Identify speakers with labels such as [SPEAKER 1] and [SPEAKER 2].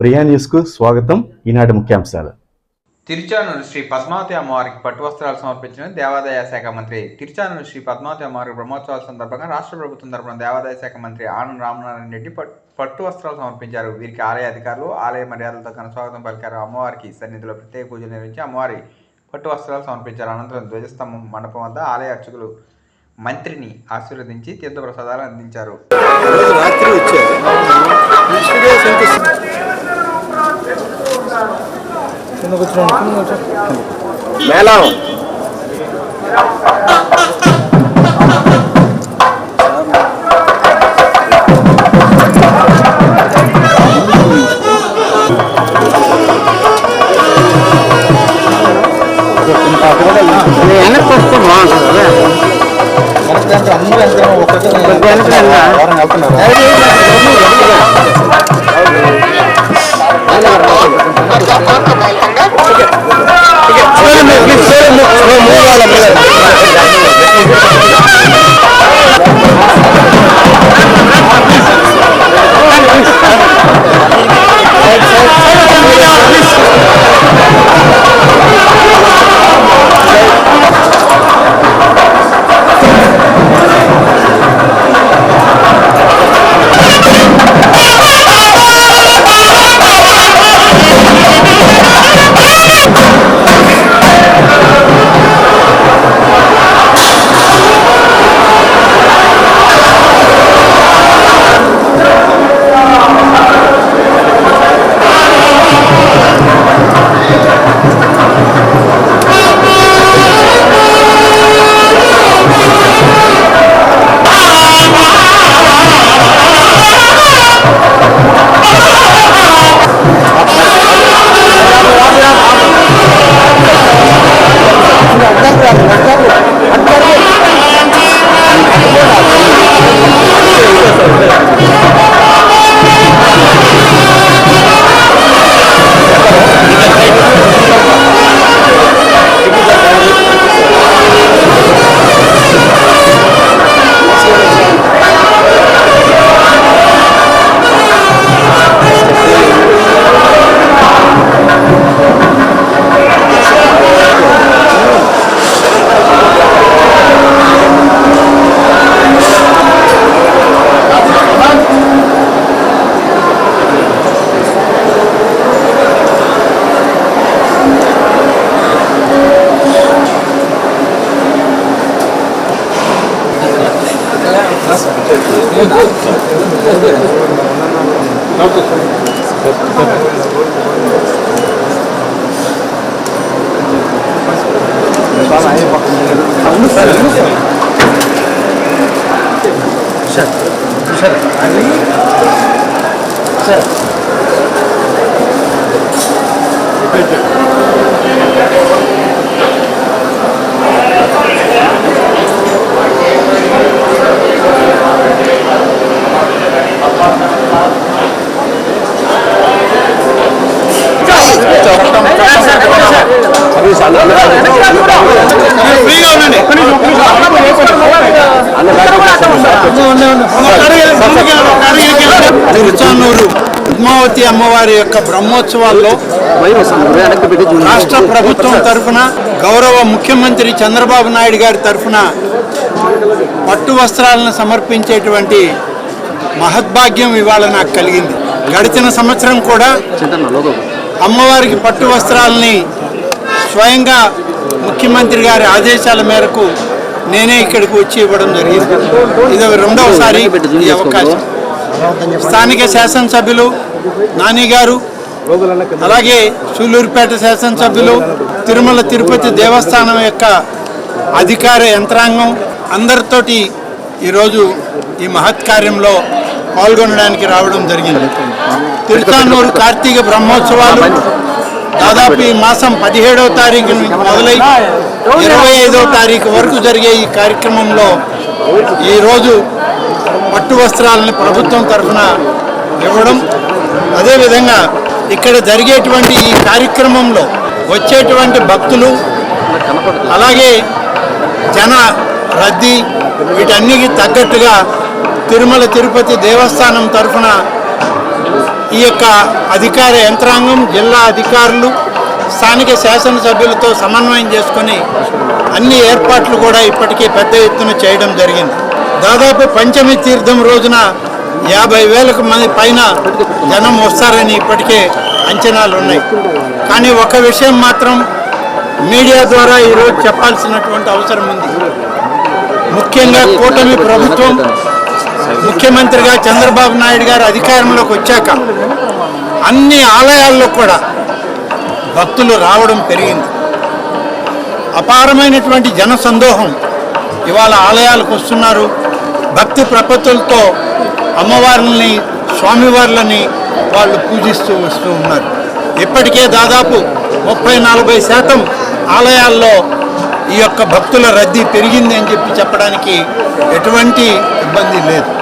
[SPEAKER 1] ప్రియా న్యూస్కు స్వాగతం. ఈనాటి ముఖ్యాంశాలు.
[SPEAKER 2] తిరుచానూరు శ్రీ పద్మావతి అమ్మవారికి పట్టు వస్త్రాలు సమర్పించిన దేవాదాయ శాఖ మంత్రి తిరుచానూరు శ్రీ పద్మావతి అమ్మవారి బ్రహ్మోత్సవాల సందర్భంగా రాష్ట్ర ప్రభుత్వం తరపున దేవాదాయ శాఖ మంత్రి ఆనం రామనారాయణ రెడ్డి పట్- పట్టు వస్త్రాలు సమర్పించారు. వీరికి ఆలయ అధికారులు ఆలయ మర్యాదలతో ఘన స్వాగతం పలికారు. అమ్మవారికి సన్నిధిలో ప్రత్యేక పూజలు నిర్వహించి అమ్మవారి పట్టు వస్త్రాలు సమర్పించారు. అనంతరం ధ్వజస్తంభం మండపం వద్ద ఆలయ అర్చకులు మంత్రిని ఆశీర్వదించి తీర్థప్రసాదాలు అందించారు.
[SPEAKER 3] మేళం. వెనక్కి వస్తే బాగుంటుంది కదా.
[SPEAKER 4] వెనక అందరూ ఒక్కొక్కరు వారం వెళ్తున్నారు.
[SPEAKER 5] Sir sir sir sir Tiruchanur Padmavati అమ్మవారి యొక్క బ్రహ్మోత్సవాల్లో. రాష్ట్ర ప్రభుత్వం తరఫున గౌరవ ముఖ్యమంత్రి చంద్రబాబు నాయుడు గారి తరఫున పట్టు వస్త్రాలను సమర్పించేటువంటి మహద్భాగ్యం ఇవాళ నాకు కలిగింది. గడిచిన సంవత్సరం కూడా అమ్మవారికి పట్టు వస్త్రాలని స్వయంగా ముఖ్యమంత్రి గారి ఆదేశాల మేరకు నేనే ఇక్కడికి వచ్చి ఇవ్వడం జరిగింది. ఇది రెండవసారి ఈ అవకాశం. స్థానిక శాసనసభ్యులు నాని గారు అలాగే సూళ్ళూరుపేట శాసనసభ్యులు తిరుమల తిరుపతి దేవస్థానం యొక్క అధికార యంత్రాంగం అందరితోటి ఈరోజు ఈ మహత్ కార్యంలో పాల్గొనడానికి రావడం జరిగింది. తిరుతానూరు కార్తీక బ్రహ్మోత్సవాలు దాదాపు ఈ మాసం పదిహేడవ తారీఖు నుంచి మొదలై ఇరవై ఐదవ తారీఖు వరకు జరిగే ఈ కార్యక్రమంలో ఈరోజు పట్టు వస్త్రాలని ప్రభుత్వం తరఫున ఇవ్వడం అదేవిధంగా ఇక్కడ జరిగేటువంటి ఈ కార్యక్రమంలో వచ్చేటువంటి భక్తులు అలాగే జన రద్దీ వీటన్నికి తగ్గట్టుగా తిరుమల తిరుపతి దేవస్థానం తరఫున ఈ యొక్క అధికార యంత్రాంగం జిల్లా అధికారులు స్థానిక శాసనసభ్యులతో సమన్వయం చేసుకొని అన్ని ఏర్పాట్లు కూడా ఇప్పటికే పెద్ద ఎత్తున చేయడం జరిగింది. దాదాపు పంచమి తీర్థం రోజున యాభై వేలకు మంది పైన జనం వస్తారని ఇప్పటికే అంచనాలు ఉన్నాయి. కానీ ఒక విషయం మాత్రం మీడియా ద్వారా ఈరోజు చెప్పాల్సినటువంటి అవసరం ఉంది. ముఖ్యంగా కూటమి ప్రభుత్వం ముఖ్యమంత్రిగా చంద్రబాబు నాయుడు గారు అధికారంలోకి వచ్చాక అన్ని ఆలయాల్లో కూడా భక్తులు రావడం పెరిగింది. అపారమైనటువంటి జన సందోహం ఇవాళ ఆలయాలకు వస్తున్నారు. భక్తి ప్రపత్తులతో అమ్మవార్లని స్వామివార్లని వాళ్ళు పూజిస్తూ వస్తూ ఉన్నారు. ఇప్పటికే దాదాపు ముప్పై నలభై శాతం ఆలయాల్లో ఈ యొక్క భక్తుల రద్దీ పెరిగింది అని చెప్పి చెప్పడానికి ఎటువంటి bandilete.